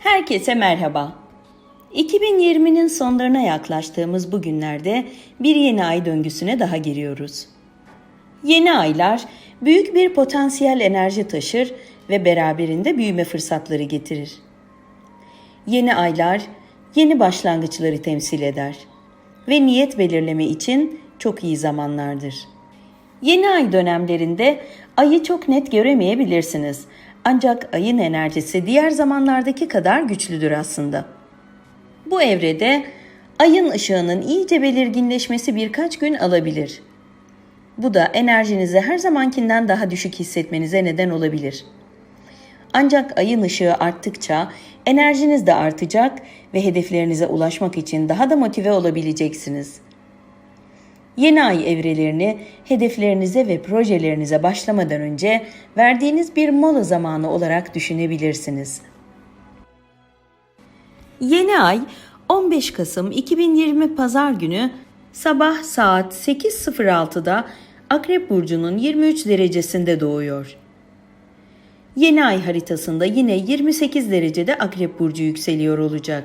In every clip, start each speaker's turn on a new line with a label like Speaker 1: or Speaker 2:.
Speaker 1: Herkese merhaba. 2020'nin sonlarına yaklaştığımız bu günlerde bir yeni ay döngüsüne daha giriyoruz. Yeni aylar büyük bir potansiyel enerji taşır ve beraberinde büyüme fırsatları getirir. Yeni aylar yeni başlangıçları temsil eder ve niyet belirleme için çok iyi zamanlardır. Yeni ay dönemlerinde ayı çok net göremeyebilirsiniz. Ancak ayın enerjisi diğer zamanlardaki kadar güçlüdür aslında. Bu evrede ayın ışığının iyice belirginleşmesi birkaç gün alabilir. Bu da enerjinizi her zamankinden daha düşük hissetmenize neden olabilir. Ancak ayın ışığı arttıkça enerjiniz de artacak ve hedeflerinize ulaşmak için daha da motive olabileceksiniz. Yeni ay evrelerini hedeflerinize ve projelerinize başlamadan önce verdiğiniz bir mola zamanı olarak düşünebilirsiniz. Yeni ay 15 Kasım 2020 Pazar günü sabah saat 8.06'da Akrep Burcu'nun 23 derecesinde doğuyor. Yeni ay haritasında yine 28 derecede Akrep Burcu yükseliyor olacak.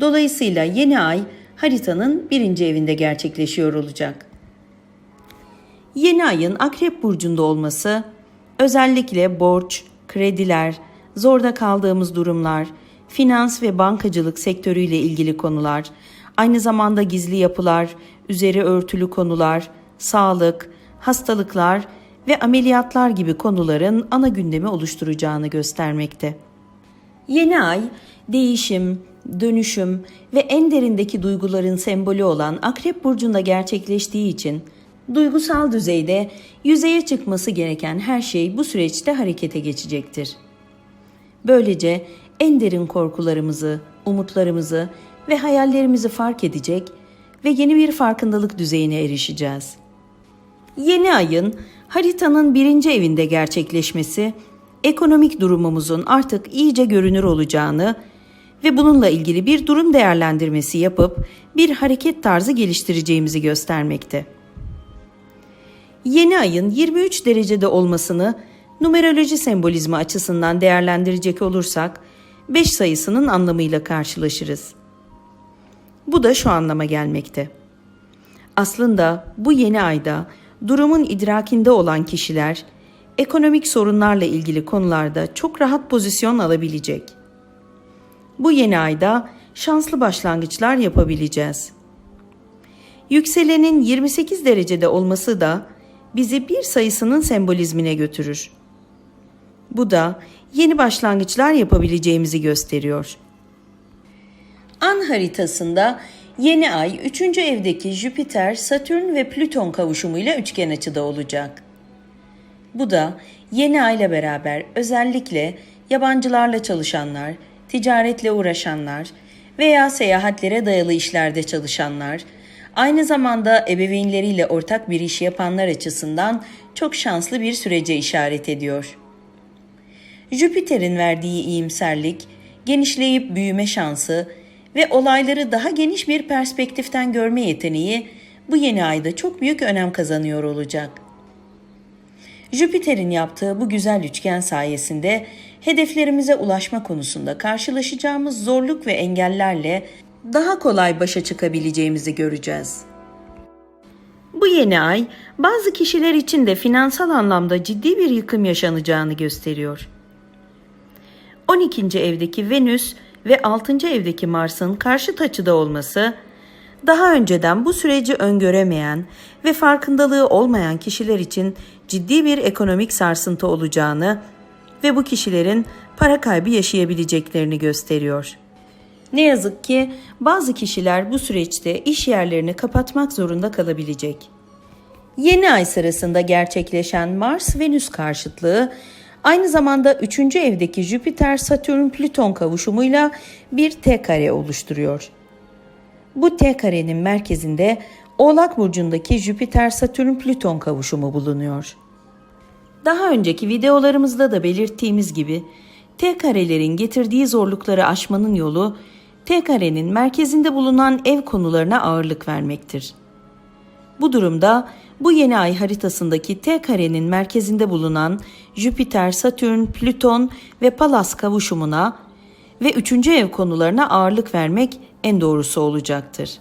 Speaker 1: Dolayısıyla yeni ay haritanın birinci evinde gerçekleşiyor olacak. Yeni ayın Akrep Burcu'nda olması özellikle borç, krediler, zorda kaldığımız durumlar, finans ve bankacılık sektörüyle ilgili konular, aynı zamanda gizli yapılar, üzeri örtülü konular, sağlık, hastalıklar ve ameliyatlar gibi konuların ana gündemi oluşturacağını göstermekte. Yeni ay değişim, dönüşüm ve en derindeki duyguların sembolü olan Akrep burcunda gerçekleştiği için duygusal düzeyde yüzeye çıkması gereken her şey bu süreçte harekete geçecektir. Böylece en derin korkularımızı, umutlarımızı ve hayallerimizi fark edecek ve yeni bir farkındalık düzeyine erişeceğiz. Yeni ayın haritanın birinci evinde gerçekleşmesi, ekonomik durumumuzun artık iyice görünür olacağını ve bununla ilgili bir durum değerlendirmesi yapıp bir hareket tarzı geliştireceğimizi göstermekte. Yeni ayın 23 derecede olmasını numeroloji sembolizmi açısından değerlendirecek olursak 5 sayısının anlamıyla karşılaşırız. Bu da şu anlama gelmekte. Aslında bu yeni ayda durumun idrakinde olan kişiler ekonomik sorunlarla ilgili konularda çok rahat pozisyon alabilecek. Bu yeni ayda şanslı başlangıçlar yapabileceğiz. Yükselenin 28 derecede olması da bizi bir sayısının sembolizmine götürür. Bu da yeni başlangıçlar yapabileceğimizi gösteriyor. An haritasında yeni ay 3. evdeki Jüpiter, Satürn ve Plüton kavuşumuyla üçgen açıda olacak. Bu da yeni ayla beraber özellikle yabancılarla çalışanlar, ticaretle uğraşanlar veya seyahatlere dayalı işlerde çalışanlar, aynı zamanda ebeveynleriyle ortak bir iş yapanlar açısından çok şanslı bir sürece işaret ediyor. Jüpiter'in verdiği iyimserlik, genişleyip büyüme şansı ve olayları daha geniş bir perspektiften görme yeteneği bu yeni ayda çok büyük önem kazanıyor olacak. Jüpiter'in yaptığı bu güzel üçgen sayesinde hedeflerimize ulaşma konusunda karşılaşacağımız zorluk ve engellerle daha kolay başa çıkabileceğimizi göreceğiz. Bu yeni ay bazı kişiler için de finansal anlamda ciddi bir yıkım yaşanacağını gösteriyor. 12. evdeki Venüs ve 6. evdeki Mars'ın karşıt açıda olması daha önceden bu süreci öngöremeyen ve farkındalığı olmayan kişiler için ciddi bir ekonomik sarsıntı olacağını ve bu kişilerin para kaybı yaşayabileceklerini gösteriyor. Ne yazık ki bazı kişiler bu süreçte iş yerlerini kapatmak zorunda kalabilecek. Yeni ay sırasında gerçekleşen Mars-Venüs karşıtlığı aynı zamanda 3. evdeki Jüpiter-Satürn-Plüton kavuşumuyla bir T kare oluşturuyor. Bu T karenin merkezinde Oğlak burcundaki Jüpiter-Satürn-Plüton kavuşumu bulunuyor. Daha önceki videolarımızda da belirttiğimiz gibi T karelerin getirdiği zorlukları aşmanın yolu T karenin merkezinde bulunan ev konularına ağırlık vermektir. Bu durumda bu yeni ay haritasındaki T karenin merkezinde bulunan Jüpiter, Satürn, Plüton ve Palas kavuşumuna ve üçüncü ev konularına ağırlık vermek en doğrusu olacaktır.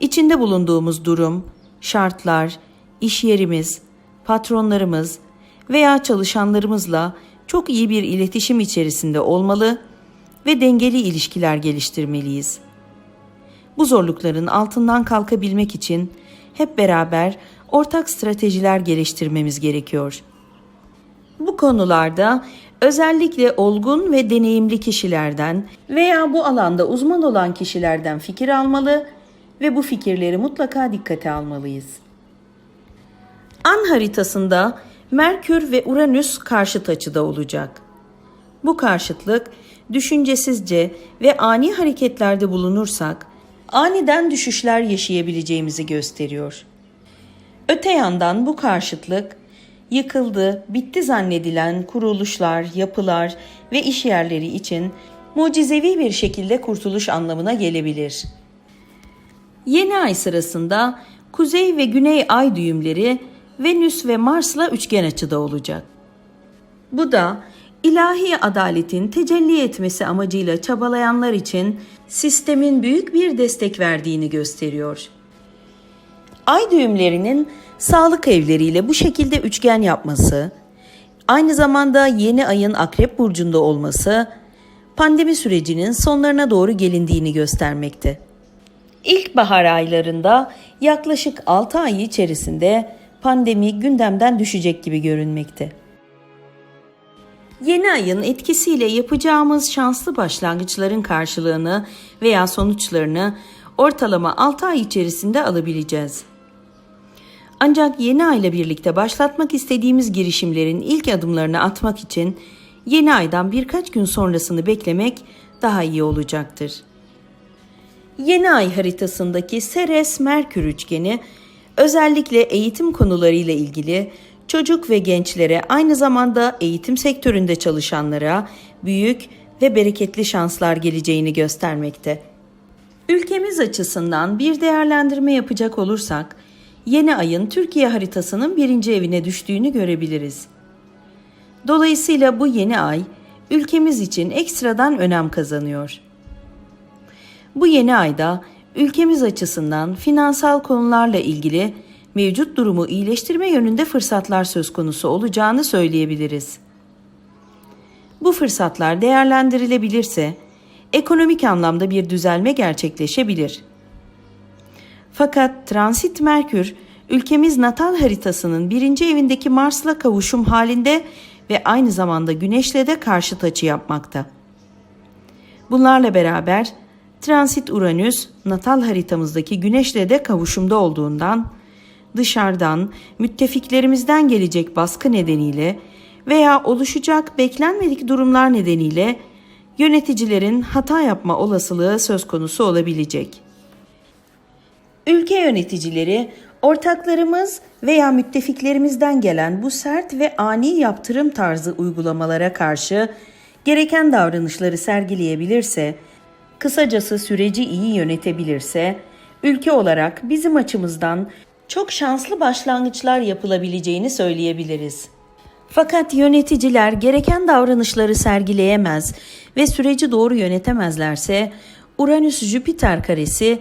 Speaker 1: İçinde bulunduğumuz durum, şartlar, iş yerimiz, patronlarımız veya çalışanlarımızla çok iyi bir iletişim içerisinde olmalı ve dengeli ilişkiler geliştirmeliyiz. Bu zorlukların altından kalkabilmek için hep beraber ortak stratejiler geliştirmemiz gerekiyor. Bu konularda özellikle olgun ve deneyimli kişilerden veya bu alanda uzman olan kişilerden fikir almalı ve bu fikirleri mutlaka dikkate almalıyız. An haritasında Merkür ve Uranüs karşıt açıda olacak. Bu karşıtlık düşüncesizce ve ani hareketlerde bulunursak aniden düşüşler yaşayabileceğimizi gösteriyor. Öte yandan bu karşıtlık yıkıldı, bitti zannedilen kuruluşlar, yapılar ve iş yerleri için mucizevi bir şekilde kurtuluş anlamına gelebilir. Yeni ay sırasında kuzey ve güney ay düğümleri Venüs ve Mars'la üçgen açıda olacak. Bu da ilahi adaletin tecelli etmesi amacıyla çabalayanlar için sistemin büyük bir destek verdiğini gösteriyor. Ay düğümlerinin sağlık evleriyle bu şekilde üçgen yapması, aynı zamanda yeni ayın akrep burcunda olması pandemi sürecinin sonlarına doğru gelindiğini göstermekte. İlkbahar aylarında yaklaşık 6 ay içerisinde pandemi gündemden düşecek gibi görünmekte. Yeni ayın etkisiyle yapacağımız şanslı başlangıçların karşılığını veya sonuçlarını ortalama 6 ay içerisinde alabileceğiz. Ancak yeni ayla birlikte başlatmak istediğimiz girişimlerin ilk adımlarını atmak için yeni aydan birkaç gün sonrasını beklemek daha iyi olacaktır. Yeni ay haritasındaki Ceres Merkür üçgeni özellikle eğitim konularıyla ilgili çocuk ve gençlere aynı zamanda eğitim sektöründe çalışanlara büyük ve bereketli şanslar geleceğini göstermekte. Ülkemiz açısından bir değerlendirme yapacak olursak, yeni ayın Türkiye haritasının birinci evine düştüğünü görebiliriz. Dolayısıyla bu yeni ay ülkemiz için ekstradan önem kazanıyor. Bu yeni ayda ülkemiz açısından finansal konularla ilgili mevcut durumu iyileştirme yönünde fırsatlar söz konusu olacağını söyleyebiliriz. Bu fırsatlar değerlendirilebilirse ekonomik anlamda bir düzelme gerçekleşebilir. Fakat transit Merkür ülkemiz natal haritasının birinci evindeki Mars'la kavuşum halinde ve aynı zamanda Güneş'le de karşıt açı yapmakta. Bunlarla beraber transit Uranüs natal haritamızdaki Güneş'le de kavuşumda olduğundan dışarıdan müttefiklerimizden gelecek baskı nedeniyle veya oluşacak beklenmedik durumlar nedeniyle yöneticilerin hata yapma olasılığı söz konusu olabilecek. Ülke yöneticileri ortaklarımız veya müttefiklerimizden gelen bu sert ve ani yaptırım tarzı uygulamalara karşı gereken davranışları sergileyebilirse, kısacası süreci iyi yönetebilirse, ülke olarak bizim açımızdan çok şanslı başlangıçlar yapılabileceğini söyleyebiliriz. Fakat yöneticiler gereken davranışları sergileyemez ve süreci doğru yönetemezlerse Uranüs-Jüpiter karesi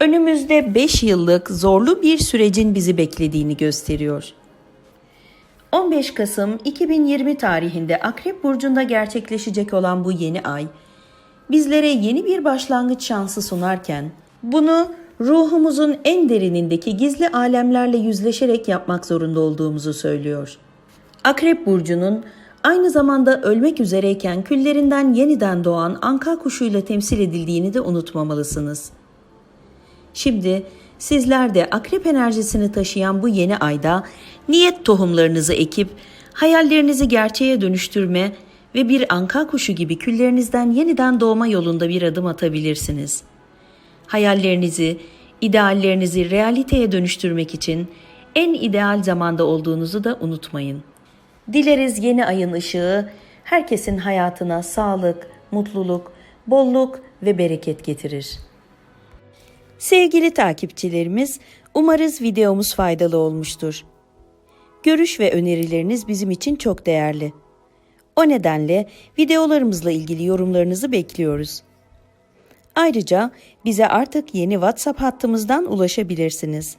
Speaker 1: önümüzde 5 yıllık zorlu bir sürecin bizi beklediğini gösteriyor. 15 Kasım 2020 tarihinde Akrep Burcu'nda gerçekleşecek olan bu yeni ay, bizlere yeni bir başlangıç şansı sunarken, bunu ruhumuzun en derinindeki gizli alemlerle yüzleşerek yapmak zorunda olduğumuzu söylüyor. Akrep burcunun aynı zamanda ölmek üzereyken küllerinden yeniden doğan anka kuşuyla temsil edildiğini de unutmamalısınız. Şimdi sizler de akrep enerjisini taşıyan bu yeni ayda niyet tohumlarınızı ekip hayallerinizi gerçeğe dönüştürme ve bir anka kuşu gibi küllerinizden yeniden doğma yolunda bir adım atabilirsiniz.'' hayallerinizi, ideallerinizi realiteye dönüştürmek için en ideal zamanda olduğunuzu da unutmayın. Dileriz yeni ayın ışığı herkesin hayatına sağlık, mutluluk, bolluk ve bereket getirir. Sevgili takipçilerimiz, umarız videomuz faydalı olmuştur. Görüş ve önerileriniz bizim için çok değerli. O nedenle videolarımızla ilgili yorumlarınızı bekliyoruz. Ayrıca bize artık yeni WhatsApp hattımızdan ulaşabilirsiniz.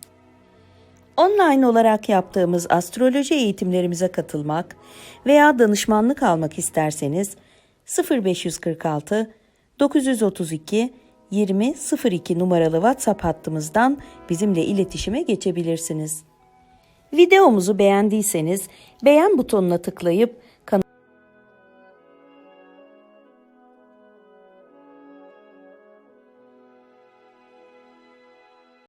Speaker 1: Online olarak yaptığımız astroloji eğitimlerimize katılmak veya danışmanlık almak isterseniz 0546 932 2002 numaralı WhatsApp hattımızdan bizimle iletişime geçebilirsiniz. Videomuzu beğendiyseniz beğen butonuna tıklayıp